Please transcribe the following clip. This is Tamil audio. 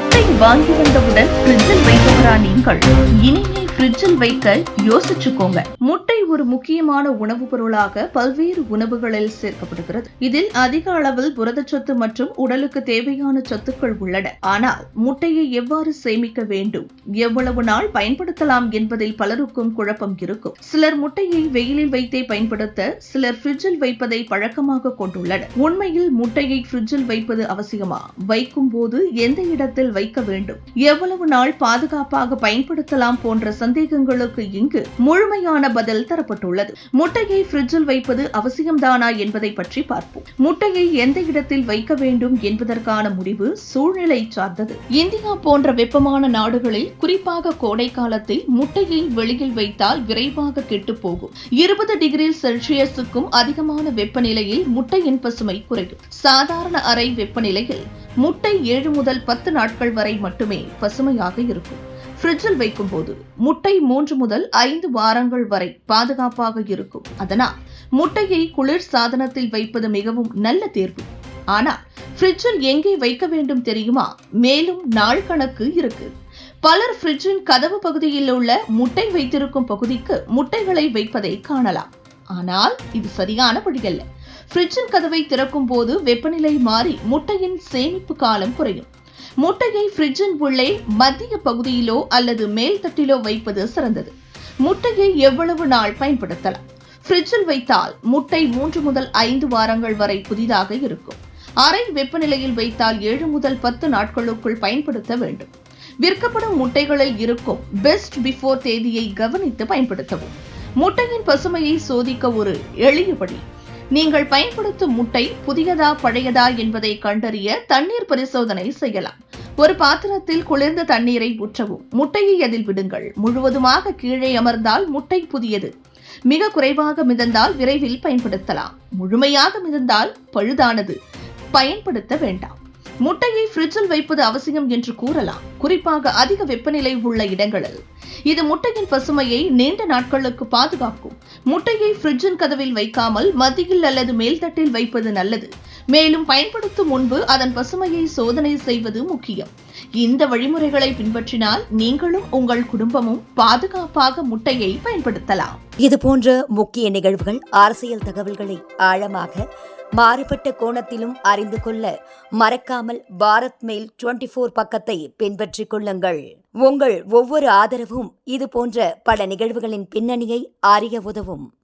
முட்டை வாங்கி வந்தவுடன் பிரிட்ஜில் வைப்பவரா நீங்கள்? இனிமே ஃப்ரிட்ஜில் வைக்க யோசிச்சுக்கோங்க. முட்டை ஒரு முக்கியமான உணவுப் பொருளாக பல்வேறு உணவுகளில் சேர்க்கப்படுகிறது. இதில் அதிக அளவில் புரதச்சத்து மற்றும் உடலுக்கு தேவையான சத்துக்கள் உள்ளன. ஆனால் முட்டையை எவ்வாறு சேமிக்க வேண்டும்? எவ்வளவு நாள் பயன்படுத்தலாம் என்பதில் பலருக்கும் குழப்பம் இருக்கும். சிலர் முட்டையை வெயிலில் வைத்தே பயன்படுத்த சிலர் ஃப்ரிட்ஜில் வைப்பதை பழக்கமாக கொண்டுள்ளனர். உண்மையில் முட்டையை ஃப்ரிட்ஜில் வைப்பது அவசியமா? வைக்கும் போது எந்த இடத்தில் வைக்க வேண்டும்? எவ்வளவு நாள் பாதுகாப்பாக பயன்படுத்தலாம் போன்ற சந்தேகங்களுக்கு இங்கு முழுமையான பதில் தரப்பட்டுள்ளது. முட்டையை பிரிட்ஜில் வைப்பது அவசியம்தானா என்பதை பற்றி பார்ப்போம். முட்டையை எந்த இடத்தில் வைக்க வேண்டும் என்பதற்கான முடிவு சூழ்நிலை சார்ந்தது. இந்தியா போன்ற வெப்பமான நாடுகளில் குறிப்பாக கோடை காலத்தில் முட்டையை வெளியில் வைத்தால் விரைவாக கெட்டுப் போகும். இருபது டிகிரி செல்சியஸுக்கும் அதிகமான வெப்பநிலையில் முட்டையின் பசுமை குறையும். சாதாரண அறை வெப்பநிலையில் முட்டை ஏழு முதல் பத்து நாட்கள் வரை மட்டுமே பசுமையாக இருக்கும். ஃப்ரிட்ஜில் வைக்கும்போது முட்டை மூன்று முதல் ஐந்து வாரங்கள் வரை பாதுகாப்பாக இருக்கும். அதனால் முட்டையை குளிர் சாதனத்தில் வைப்பது மிகவும் நல்ல தேர்வு. ஆனால் ஃப்ரிட்ஜில் எங்கே வைக்க வேண்டும் தெரியுமா? மேலும் நாள் கணக்கு இருக்கு. பலர் ஃப்ரிட்ஜின் கதவு பகுதியில் உள்ள முட்டை வைத்திருக்கும் பகுதிக்கு முட்டைகளை வைப்பதை காணலாம். ஆனால் இது சரியான வழியல்ல ஃப்ரிட்ஜின் கதவை திறக்கும் போது வெப்பநிலை மாறி முட்டையின் சேமிப்பு காலம் குறையும். முட்டையை ஃப்ரிட்ஜின் உள்ளே மத்திய பகுதியிலோ அல்லது மேல் தட்டிலோ வைப்பது சிறந்தது. முட்டையை எவ்வளவு நாள் பயன்படுத்தலாம்? ஃப்ரிட்ஜில் வைத்தால் முட்டை மூன்று முதல் ஐந்து வாரங்கள் வரை புதிதாக இருக்கும். அறை வெப்பநிலையில் வைத்தால் ஏழு முதல் பத்து நாட்களுக்குள் பயன்படுத்த வேண்டும். விற்கப்படும் முட்டைகளில் இருக்கும் பெஸ்ட் பிஃபோர் தேதியை கவனித்து பயன்படுத்தவும். முட்டையின் பசுமையை சோதிக்க ஒரு எளிய வழி. நீங்கள் பயன்படுத்தும் முட்டை புதியதா பழையதா என்பதை கண்டறிய தண்ணீர் பரிசோதனை செய்யலாம். ஒரு பாத்திரத்தில் குளிர்ந்த தண்ணீரை ஊற்றவும். முட்டையை அதில் விடுங்கள். முழுவதுமாக கீழே அமர்ந்தால் முட்டை புதியது. மிக குறைவாக மிதந்தால் விரைவில் பயன்படுத்தலாம். முழுமையாக மிதந்தால் பழுதானது. பயன்படுத்த வேண்டாம். முட்டையை ஃப்ரிட்ஜில் வைப்பது அவசியம் என்று கூறலாம். குறிப்பாக அதிக வெப்பநிலை உள்ள இடங்களில். இது முட்டையின் பசுமையை நீண்ட நாட்களுக்கு பாதுகாக்கும். முட்டையை ஃப்ரிட்ஜின் கதவில் வைக்காமல் மத்தியில் அல்லது மேல்தட்டில் வைப்பது நல்லது. மேலும் பயன்படுத்தும் முன்பு அதன் பசுமையை சோதனை செய்வது முக்கியம். இந்த வழிமுறைகளை பின்பற்றினால் நீங்களும் உங்கள் குடும்பமும் பாதுகாப்பாக முட்டையை பயன்படுத்தலாம். இது போன்ற முக்கிய நிகழ்வுகள் அரசியல் தகவல்களை ஆழமாக மாறுபட்ட கோணத்திலும் அறிந்து கொள்ள மறக்காமல் பாரத் மெயில் டுவெண்டி ஃபோர் பக்கத்தை பின்பற்றிக் கொள்ளுங்கள். உங்கள் ஒவ்வொரு ஆதரவும் இது போன்ற பல நிகழ்வுகளின் பின்னணியை அறிய உதவும்.